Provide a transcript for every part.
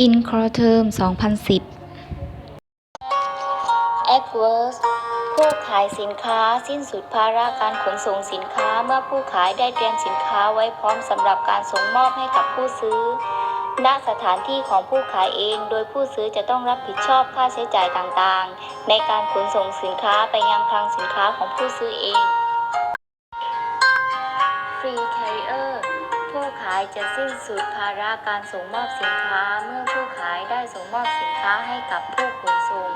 อินคอร์เทอม2010 a d v e r s e ผู้ขายสินค้าสิ้นสุดภาระการขนส่งสินค้าเมื่อผู้ขายได้เตรียมสินค้าไว้พร้อมสำหรับการส่งมอบให้กับผู้ซื้อ ณ สถานที่ของผู้ขายเอง โดยผู้ซื้อจะต้องรับผิดชอบค่าใช้จ่ายต่างๆ ในการขนส่งสินค้าไปยังคลังสินค้าของผู้ซื้อเอง Free Carrier ผู้ขายจะสิ้นสุดภาระการส่งมอบสินค้า เมื่อผู้ขายได้ส่งมอบสินค้าให้กับผู้ขนส่ง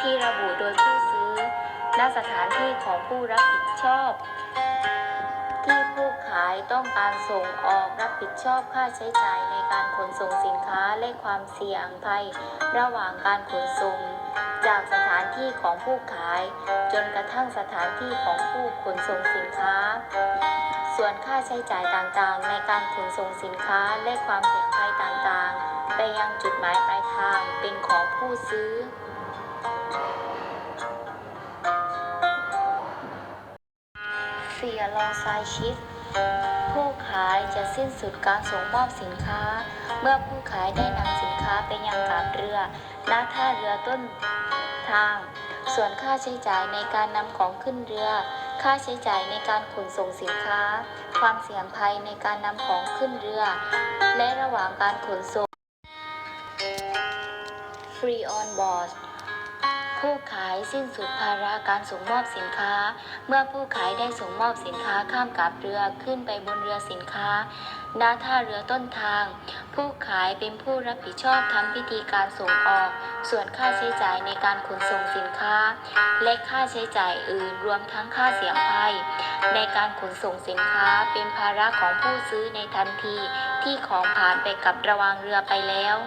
ที่ระบุโดยผู้ซื้อณสถานที่ของผู้รับผิดชอบ ที่ผู้ขายต้องการส่งออกรับผิดชอบค่าใช้จ่ายในการขนส่งสินค้าและความเสี่ยงภัยระหว่างการขนส่ง จากสถานที่ของผู้ขาย จนกระทั่งสถานที่ของผู้ขนส่งสินค้า ส่วนค่าใช้จ่ายต่างๆ ในการขนส่งสินค้าและความเสี่ยงภัยต่างๆ ไปยังจุดหมายปลายทางเป็นของผู้ซื้อเสียลองไซชิฟผู้ขายจะสิ้นสุดการส่งมอบสินค้า เมื่อผู้ขายได้นำสินค้าไปยังกาบเรือณท่าเรือต้นทาง ส่วนค่าใช้จ่ายในการนำของขึ้นเรือ ค่าใช้จ่ายในการขนส่งสินค้า ความเสี่ยงภัยในการนำของขึ้นเรือ และระหว่างการขนส่ง Free on board ผู้ขายสิ้นสุดภาระการส่งมอบสินค้า เมื่อผู้ขายได้ส่งมอบสินค้าข้ามกับเรือขึ้นไปบนเรือสินค้าณท่าเรือต้นทาง ผู้ขายเป็นผู้รับผิดชอบทำพิธีการส่งออก ส่วนค่าใช้จ่ายในการขนส่งสินค้า และค่าใช้จ่ายอื่นรวมทั้งค่าเสี่ยงภัย ในการขนส่งสินค้าเป็นภาระของผู้ซื้อในทันทีที่ของผ่านไปกับระวางเรือไปแล้ว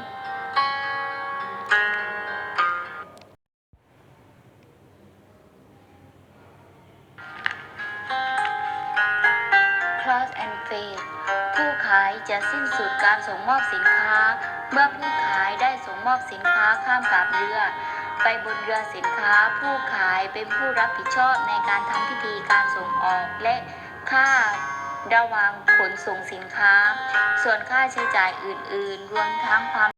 ผู้ขายจะสิ้นสุดการส่งมอบสินค้า เมื่อผู้ขายได้ส่งมอบสินค้าข้ามกับเรือ ไปบนเรือสินค้า ผู้ขายเป็นผู้รับผิดชอบในการทำพิธีการส่งออกและค่าระวางขนส่งสินค้า ส่วนค่าใช้จ่ายอื่น ๆ รวมทั้งความ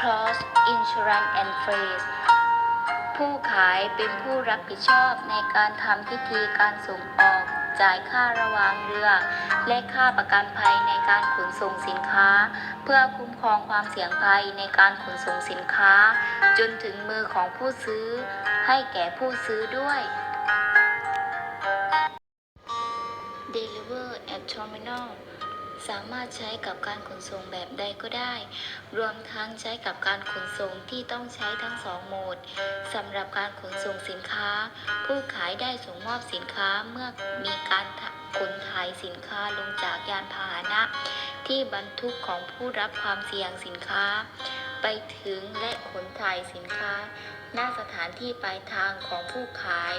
Cross Insurance and Freight ผู้ขายเป็นผู้รับผิดชอบในการทำพิธีการส่งออก จ่ายค่าระวางเรือ และค่าประกันภัยในการขนส่งสินค้า เพื่อคุ้มครองความเสี่ยงภัยในการขนส่งสินค้า จนถึงมือของผู้ซื้อ ให้แก่ผู้ซื้อด้วย Deliver at Terminal สามารถใช้กับการขนส่งแบบใดก็ได้ รวมทั้งใช้กับการขนส่งที่ต้องใช้ทั้งสองโหมดสำหรับการขนส่งสินค้า ผู้ขายได้ส่งมอบสินค้าเมื่อมีการขนถ่ายสินค้าลงจากยานพาหนะ ที่บรรทุกของผู้รับความเสี่ยงสินค้า ไปถึงและขนถ่ายสินค้า หน้าสถานที่ปลายทางของผู้ขาย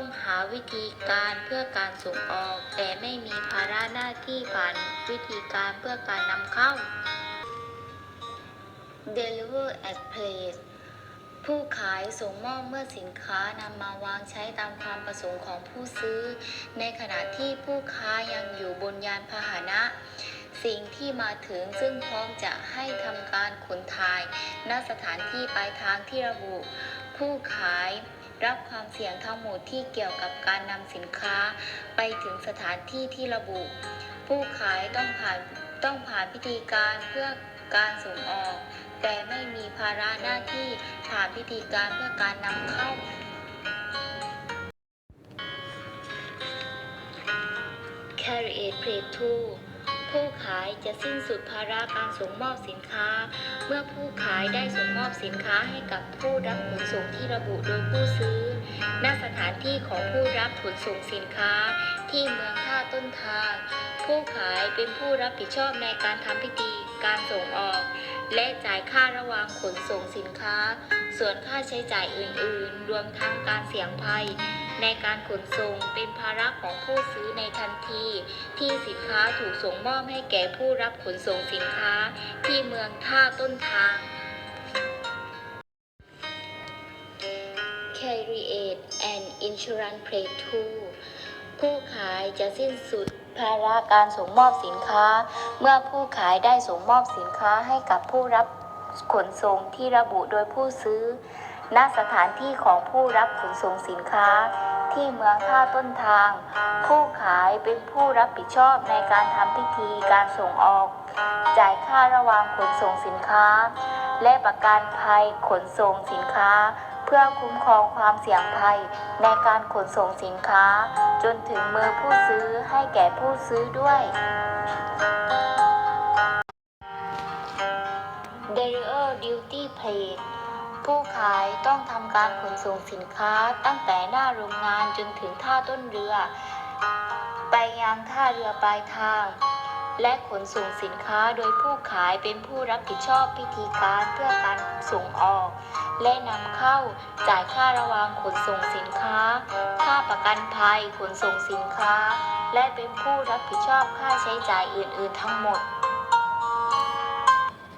ต้องหาวิธีการเพื่อการส่งออก แต่ไม่มีภาระหน้าที่ผ่านวิธีการเพื่อการนำเข้า Deliver at place ผู้ขายส่งมอบเมื่อสินค้านำมาวางใช้ตามความประสงค์ของผู้ซื้อ ในขณะที่ผู้ค้ายังอยู่บนยานพาหนะ สิ่งที่มาถึงซึ่งพร้อมจะให้ทำการขนถ่ายณสถานที่ปลายทางที่ระบุ ผู้ขาย รับความเสี่ยงทั้งหมดที่เกี่ยวกับการนำสินค้า ไปถึงสถานที่ที่ระบุ ผู้ขายต้องผ่านต้องผ่านพิธีการเพื่อการส่งออก แต่ไม่มีภาระหน้าที่ผ่านพิธีการเพื่อการนำเข้า Carry a Plate 2 ผู้ขายจะสิ้นสุดภาระการส่งมอบสินค้า เมื่อผู้ขายได้ส่งมอบสินค้าให้กับผู้รับขนส่งที่ระบุโดยผู้ซื้อ ณ สถานที่ของผู้รับขนส่งสินค้าที่เมืองท่าต้นทาง ผู้ขายเป็นผู้รับผิดชอบในการทำพิธีการส่งออก และจ่ายค่าระหว่างขนส่งสินค้า ส่วนค่าใช้จ่ายอื่น ๆ รวมทั้งการเสี่ยงภัย ในการขนส่งเป็นภาระของผู้ซื้อในทันที ที่สินค้าถูกส่งมอบให้แก่ผู้รับขนส่งสินค้าที่เมืองท่าต้นทาง Carriage and Insurance Plate 2ผู้ขายจะสิ้นสุดภาระการส่งมอบสินค้า เมื่อผู้ขายได้ส่งมอบสินค้าให้กับผู้รับขนส่งที่ระบุโดยผู้ซื้อ ณสถานที่ของผู้รับขนส่งสินค้า ที่เมืองท่าต้นทาง ผู้ขายเป็นผู้รับผิดชอบในการทำพิธีการส่งออก จ่ายค่าระวางขนส่งสินค้า และประกันภัยขนส่งสินค้า เพื่อคุ้มครองความเสี่ยงภัยในการขนส่งสินค้า จนถึงมือผู้ซื้อให้แก่ผู้ซื้อด้วย d e l i v e r Duty Paid ผู้ขายต้องทำการขนส่งสินค้าตั้งแต่หน้าโรงงานจนถึงท่าต้นเรือ ไปยังท่าเรือปลายทาง และขนส่งสินค้าโดยผู้ขายเป็นผู้รับผิดชอบพิธีการเพื่อการส่งออก และนำเข้าจ่ายค่าระวางขนส่งสินค้า ค่าประกันภัยขนส่งสินค้า และเป็นผู้รับผิดชอบค่าใช้จ่ายอื่น ๆ ทั้งหมด